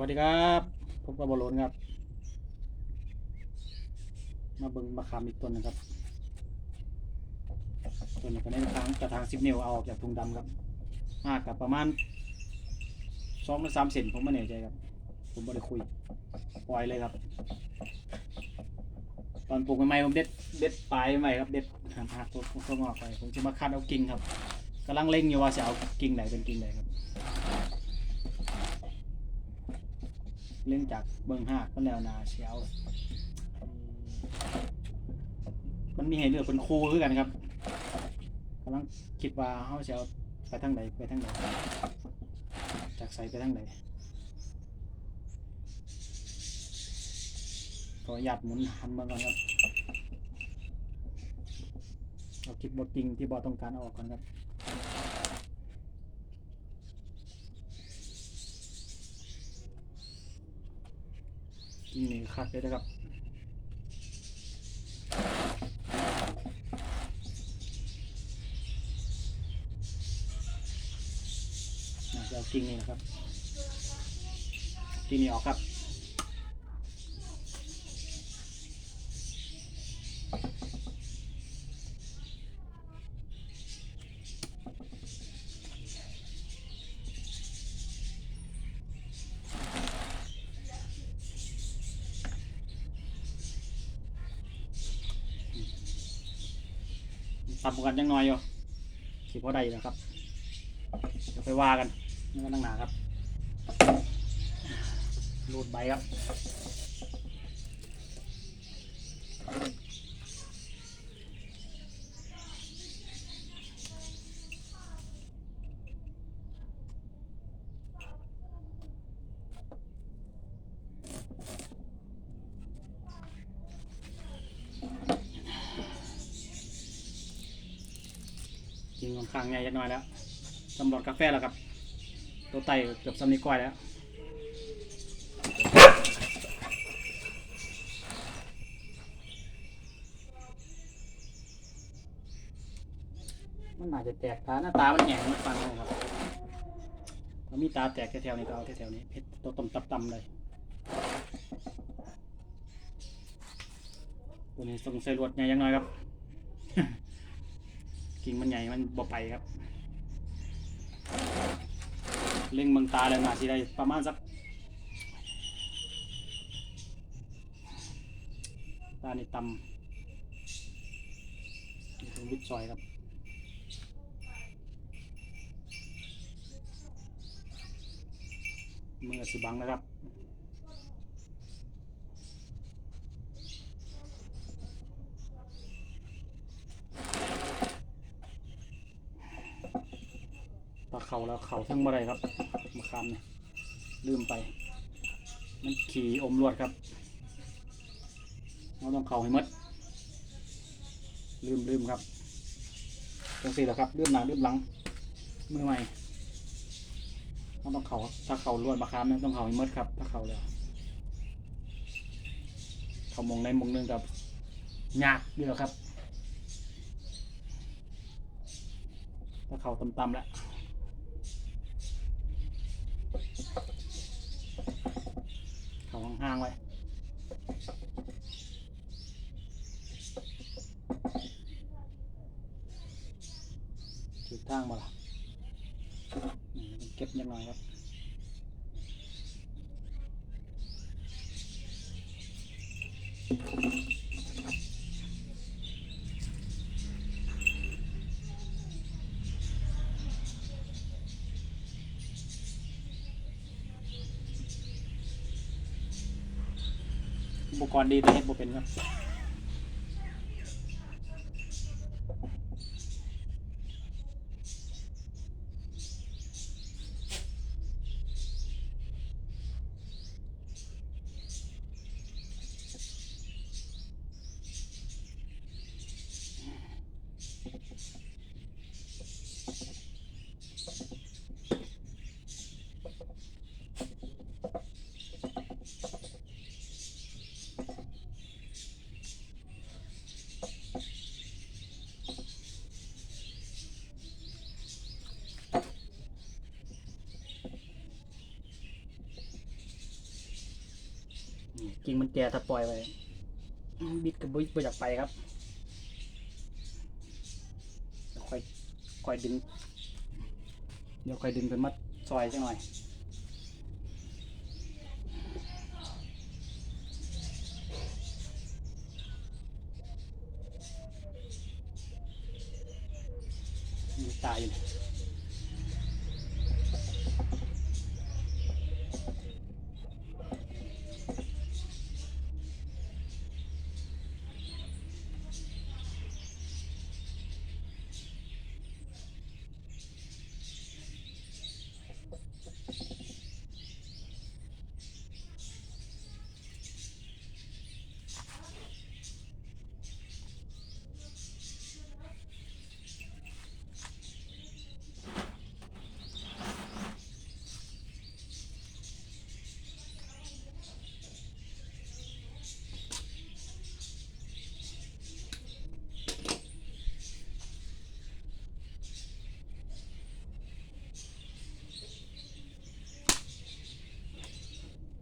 วัสดีครับผมกับบอลลนครับ มาเบิ่งมะขามอีกต้นหนึงครับต้นนี้ก็ในทางกระถางสิบนิ้วเอาออกจากถุงดำครับมากกับประมาณสองหรือสามเซนผมไม่แน่ใจครับ ผมไม่ได้คุยปล่อยเลยครับ ตอนปลูกใหม่ๆผมเด็ดเด็ดปลายใหม่ครับเด็ดหักหักตัวตัวงอกไปผมจะมาคัดเอากิ่งครับกำลังเล็งอยู่ว่าจะเอากิ่งไหนเป็นกิ่งไหนครับ เรื่องจากเบิ้งหักมันแล้วนาเชียวมันมีให้เลือกเป็นครูคือกันครับกำลังคิดว่าเขาจะเอาไปทางไหนไปทางไหนจากใสไปทางไหนขอหยัดหมุนหันมาก่อนครับเอาคลิปบทจริงที่บอต้องการออกก่อนครับ นี่งคัดเลยนะครับจะเอากิงนี่นะครับกิงนี้ออกครับ ตับกันยังน้อยอยู่สิพอได้อยู่นะครับเดี๋ยวไปว่ากันนี่ก็นั่งหนาครับรูดใบครับ จริงค่อนข้างใหญ่จักหน่อยแล้วสำหรับกาแฟแล้วครับ ตัวไตเกือบสำนีก้อยแล้วมันอาจจะแตกตาหน้าตามันแหงมันฟังเลยครับถ้ามีตาแตกแถวๆนี้ก็เอาแถวๆนี้เพชรตัวต่ำต่ำๆเลยตัวนี้ต้องใส่รวดใหญ่ยังน้อยครับ กิ่งมันใหญ่มันบ่ไปครับ เล็งเมืองตาแล้วนาทีได้ประมาณสักตาในตำนี่เป็นวิดซอยครับมือสิบังนะครับ เขาแล้วเข่าทั้งบ่ได้ครับมะขามเนี่ยลืมไป มันขี่อมรวดครับเราต้องเข่าให้หมดลืมลืมครับจังสี่แหละครับลืมหน้าลืมหลังมือใหม่เราต้องเขาถ้าเข่าลวดมะขามเนี่ยต้องเข่าให้หมดครับ ถ้าเข่าแล้วเข่ามองในมองนึงกับยากเดียวครับ ถ้าเข่าต่ำๆแล้ว เขาห่างๆไว้ จุดทางมาละนี่ เก็บยังไงครับอุปกรณ์ดีแต่เฮ็ดบ่เป็นครับ กิ่งมันแก่ถ้าปล่อยไว้บิดกับบิดไปจากไปครับเดี๋ยวค่อยค่อยดึง เดี๋ยวค่อยดึงเป็นมัดซอยสักหน่อยมีตายอยู่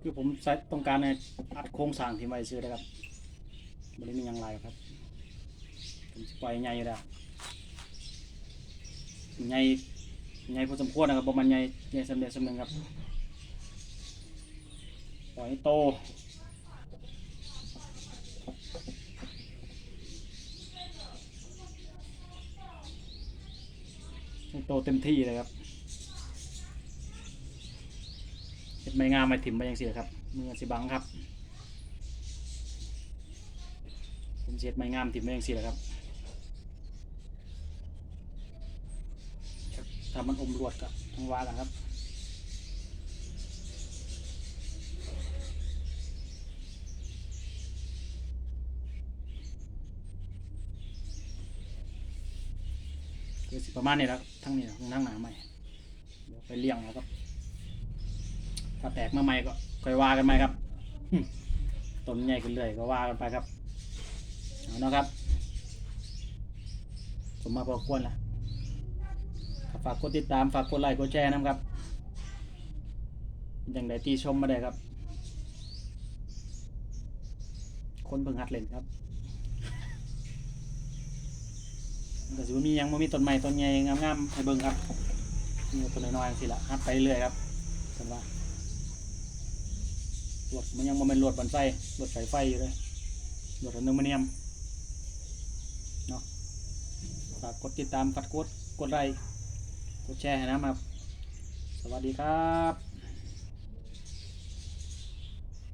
คือผมใช้ต้องการในอัดโครงสร้างที่ไว้ซื้อนะครับบริมีหยังไรครับผมสิปล่อยใหญ่อยู่แล้วใหญ่ใหญ่พอสมควรนะครับประมาณใหญ่ใหญ่สำเร็จสำเร็จครับปล่อยโตโตเต็มที่เลยครับเห็ด ไม้งามไม้ถิ่มไปยังเสิครับมือสิบังครับผมสิเห็ดไม้งามถิ่มไปยังเสิครับถ้ามันอมรวดกับทั้งวากันครับคือสิประมาณนี้แล้วทั้งนี้ทั้งหนาใหม่เดี๋ยวไปเลี้ยงแล้วก็าแตกมาใหม่ก็ค่อยว่ากันใหม่ครับต้นใหญ่ขึ้นเรื่อยก็ว่ากันไปครับเอาเนาะครับผมมาพอควรละฝากกดติดตามฝากกดไลค์กดแชร์นะครับอย่างใดที่ชมมาได้ครับ คนเพิ่งหัดเล่นครับก็สิบ่มียังบ่มีต้นไม้ต้นใหญ่งามๆให้เบิ่งครับมีต้นน้อยๆจังซี่ล่ะฮัดไปเรื่อยครับเพิ่นว่า ลวดมันยังบ่แม่นลวดบันไฟลวดสายไฟอยู่เลยลวดอนุมิเนียมเนาะฝากกดติดตามฝากกดกดไลค์กดแชร์ให้นะครับ สวัสดีครับ